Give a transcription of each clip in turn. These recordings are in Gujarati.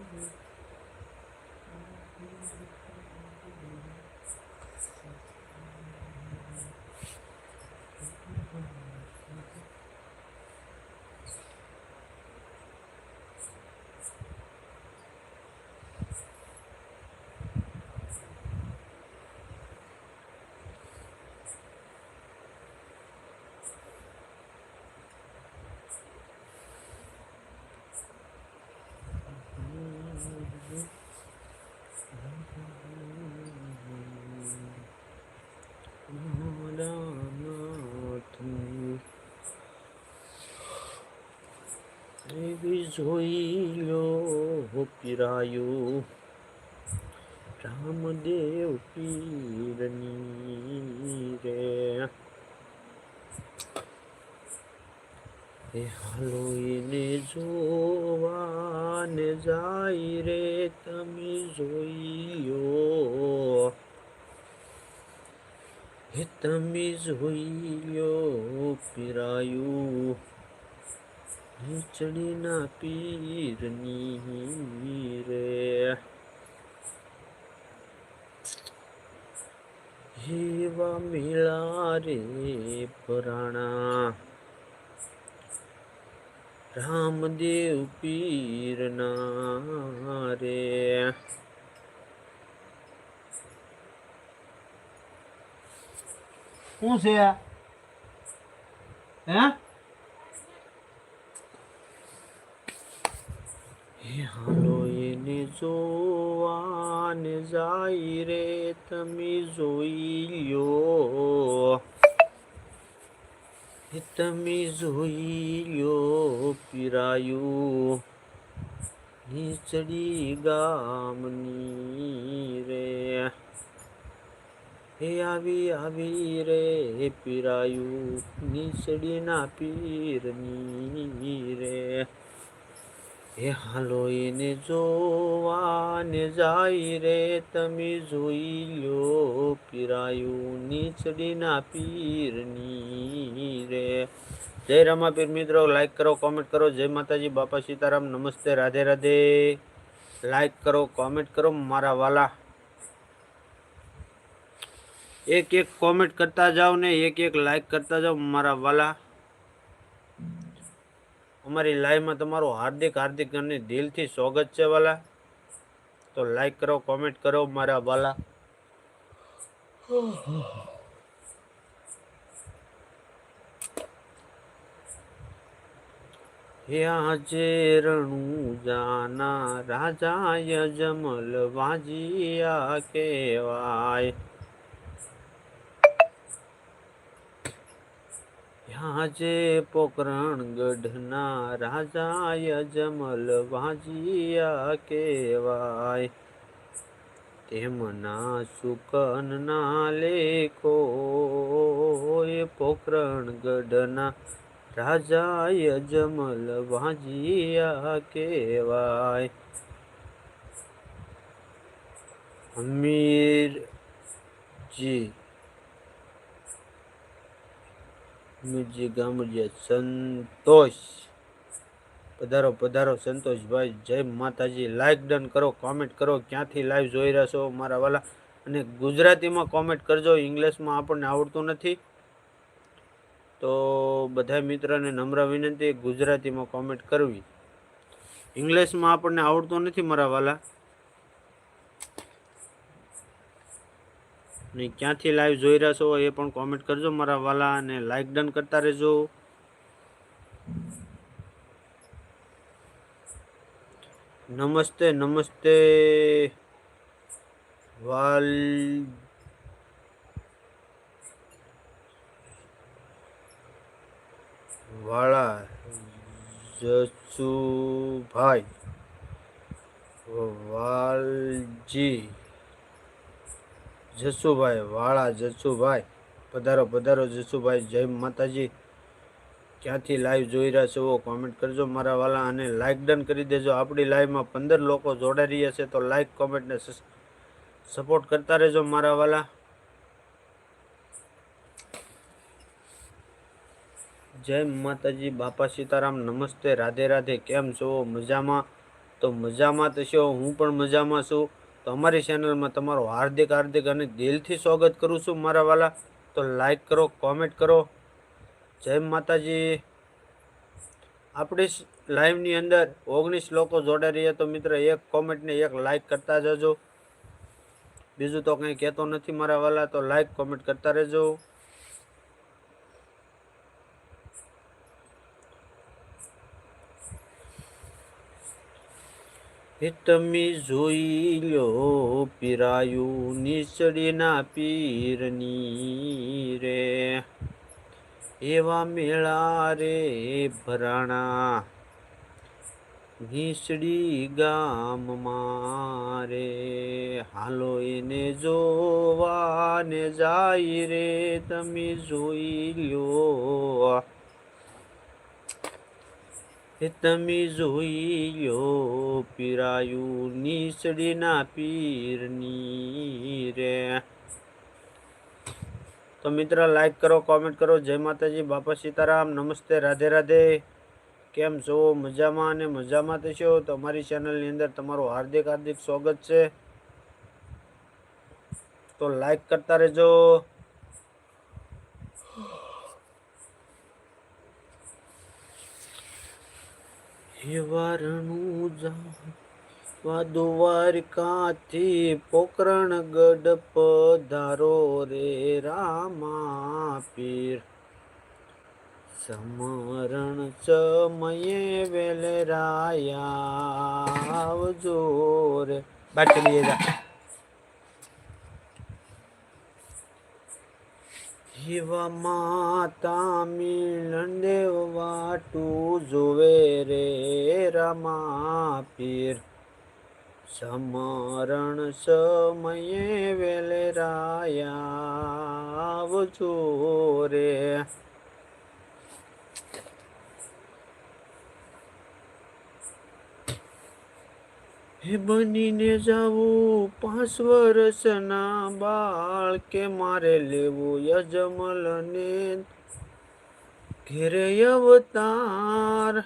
એવી જોઈ લો પીરાયું. રામદેવ પીરની રે. એ હાલો જોવાને જાય રે, તમે જોઈયો. હે તમે જોઈ લો પીરાયું. ચડીના પીરની રે. હેવા મેળા રે પરાણા. રામદેવ પીરના રે. શું છે હે? હે હાલો એને જોવાને જાય રે તમે જોઈ લ્યો હે તમે જોઈ લ્યો પીરાયું નીચડી ગામની રે હે આવી આવી રે પીરાયું નીચડીના પીરની રે હે હાલો એને જોવાને જાય રે તમે જોઈ લ્યો પીરાયું નીચડીના પીરની રે જય રમાપીર મિત્રો લાઈક કરો કોમેન્ટ કરો જય માતાજી બાપા સીતારામ નમસ્તે રાધે રાધે લાઈક કરો કોમેન્ટ કરો મારા વાલા એક એક કોમેન્ટ કરતા જાઓ ને એક એક લાઈક કરતા જાઓ મારા વાલા અમારી લાઈવમાં તમારું હાર્દિક હાર્દિક અને દિલથી સ્વાગત છે, વાલા. તો લાઈક કરો કોમેન્ટ કરો, મારા વાલા. આજે રણું જાના રાજા યજમલ વાજિયા કેવાય આજે પોકરણ ગઢના રાજાય જમલ વાજિયા કેવાય તેમના સુકનના લેખો એ પોકરણ ગઢના રાજાય જમલ વાજિયા કેવાય અમીરજી અમીરજી ગામડિયા સંતોષ. પધારો પધારો સંતોષભાઈ. જય માતાજી. લાઈક ડન કરો કોમેન્ટ કરો. ક્યાંથી લાઈવ જોઈ રહ્યા છો મારા વાલા? અને ગુજરાતીમાં કોમેન્ટ કરજો. ઇંગ્લિશમાં આપણને આવડતું નથી. તો બધા મિત્રોને નમ્ર વિનંતી, ગુજરાતીમાં કોમેન્ટ કરવી. ઇંગ્લિશમાં આપણને આવડતું નથી મારા વાલા. ને ક્યાંથી લાઈવ જોઈ રહ્યા છો એ પણ કોમેન્ટ કરજો મારા વાલા અને લાઈક ડન કરતા રહેજો. નમસ્તે નમસ્તે. વાલ વાળા જસુભાઈ વાલજી. જસુભાઈ, વાળા જસુભાઈ. પધારો પધારો જસુભાઈ. જય માતાજી. ક્યાંથી લાઈવ જોઈ રહ્યા છો કોમેન્ટ કરજો મારા વાલા અને લાઈક ડન કરી દેજો. આપણી લાઈવમાં પંદર લોકો જોડાઈ રહ્યા છે, તો લાઇક કોમેન્ટને સપોર્ટ કરતા રહેજો મારા વાલા. જય માતાજી. બાપા સીતારામ, નમસ્તે. રાધે રાધે. કેમ છો? મજામાં? તો મજામાં તો છો? હું પણ મજામાં છું. તો અમારી ચેનલમાં તમારું હાર્દિક હાર્દિક અને દિલથી સ્વાગત કરું છું મારા વાલા. તો લાઈક કરો કોમેન્ટ કરો. જય માતાજી. આપણી લાઈવની અંદર ઓગણીસ લોકો જોડાઈ રહ્યા તો મિત્ર એક કોમેન્ટને એક લાઈક કરતા જજો. બીજું તો કંઈ કહેતો નથી મારા વાલા, તો લાઈક કોમેન્ટ કરતા રહેજો. એ તમે જોઈ લો પીરાયું નીચડીના પીરની રે. એવા મેળા રે ભરાણા નીચડી ગામમાં રે. હાલો એને જોવાને જાય રે, તમે જોઈ લ્યો એ તમે જોઈ લો પીરાયું નીચડીના પીરની રે. તો મિત્ર લાઈક કરો કોમેન્ટ કરો. જય માતાજી, બાપા સીતારામ. નમસ્તે, રાધે રાધે. કેમ છો? મજામાં અને મજામાં થશો તમારી ચેનલની અંદર તમારું હાર્દિક હાર્દિક સ્વાગત છે. તો લાઈક કરતા રહેજો. હિવારણું જા દ્વારકાથી પોકરણ ગઢ પધારો રે રામા પીર. સમરણ સમયે વેલરાયા આવજો રે. બાટલીએ જા. શિવા માતા મિલન દેવ વાટું જોવે રે રમા પીર સમરણ સમયે વેલે રાયા રે. હે બનીને જાવું પાંચ વર્ષના બાળ કે મારે લેવું યજમલ ને ઘેરે અવતાર.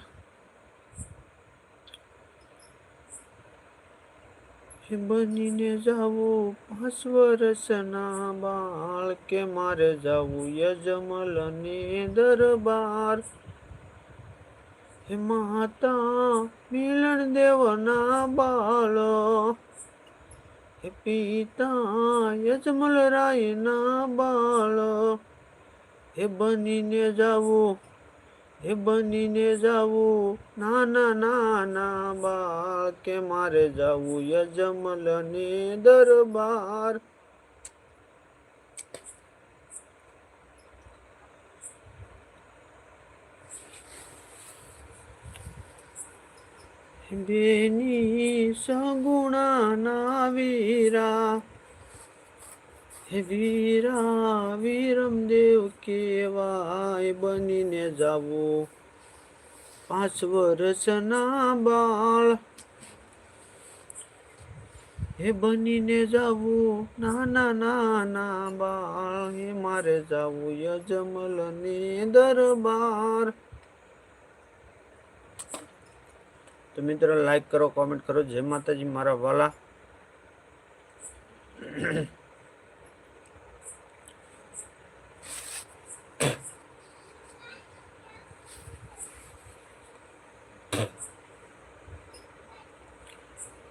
હે બનીને જાવું પાંચ વર્ષના બાળ કે મારે જાવું યજમલ ને દરબાર. હે માતા મિલણ દેવના બાલો. હે પિતા, યજમલ રાયના બાલો. હે બનીને જાવું હે બનીને જાવું નાના નાના બાળ કે મારે જાવું યજમલની દરબાર. બેની સગુણાના વીરા. હે વીરા, વીરમદેવ કેવાય બનીને જાવો. પાંચ વર્ષના બાળ. હે બનીને જાવું, નાના નાના બાળ. હે મારે જાવું યજમલ ને દરબાર. તો મિત્રો લાઈક કરો કોમેન્ટ કરો. જય માતાજી, મારા વાલા.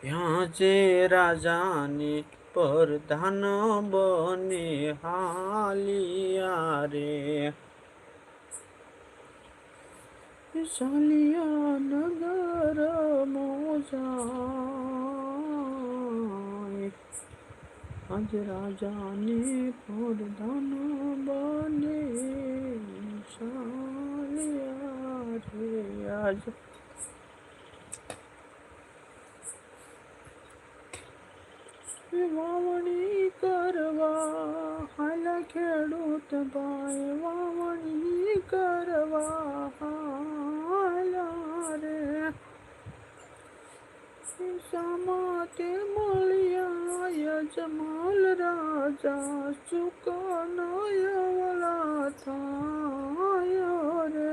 ત્યાં જે રાજાને પ્રધાન બને હાલિયા રે સાલિયા નગર જાય. આજ રાજાને પોરદાન બને ચાલ્યા રે આજ. વાવણી કરવા હાલ ખેડૂત ભાઈ, વાવણી કરવા સમાતે મળ્યા યજમાલ રાજા સુકનયવલા થાય રે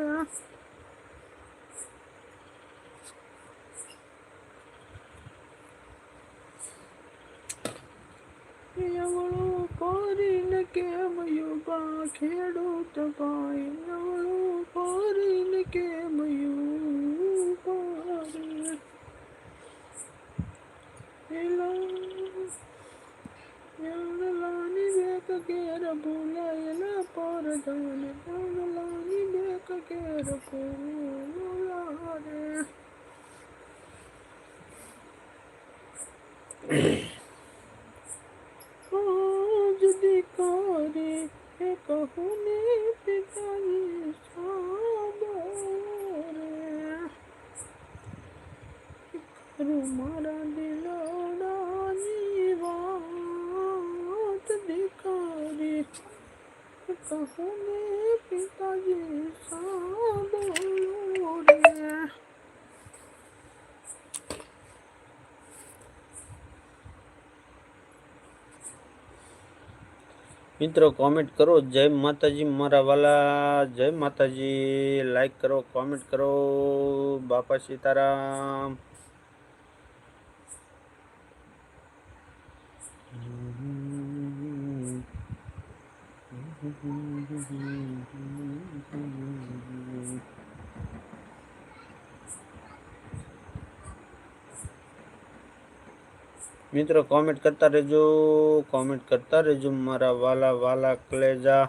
યવળું કરીને કેમ યુગા ખેડૂત ભાઈ યવળું કરીને કેમ યુગા રે યાદલાની બેક કેર ભૂલાયેલા પરધાન યાદલાની બેક કેર ભૂલા રે આજ દીકરી એ કહું ને પિતાની મિત્રો કોમેન્ટ કરો જય માતાજી મારા વાલા જય માતાજી લાઈક કરો કોમેન્ટ કરો બાપા સીતારામ મિત્રો કોમેન્ટ કરતા રહેજો કોમેન્ટ કરતા રહેજો મારા વાલા વાલા કલેજા.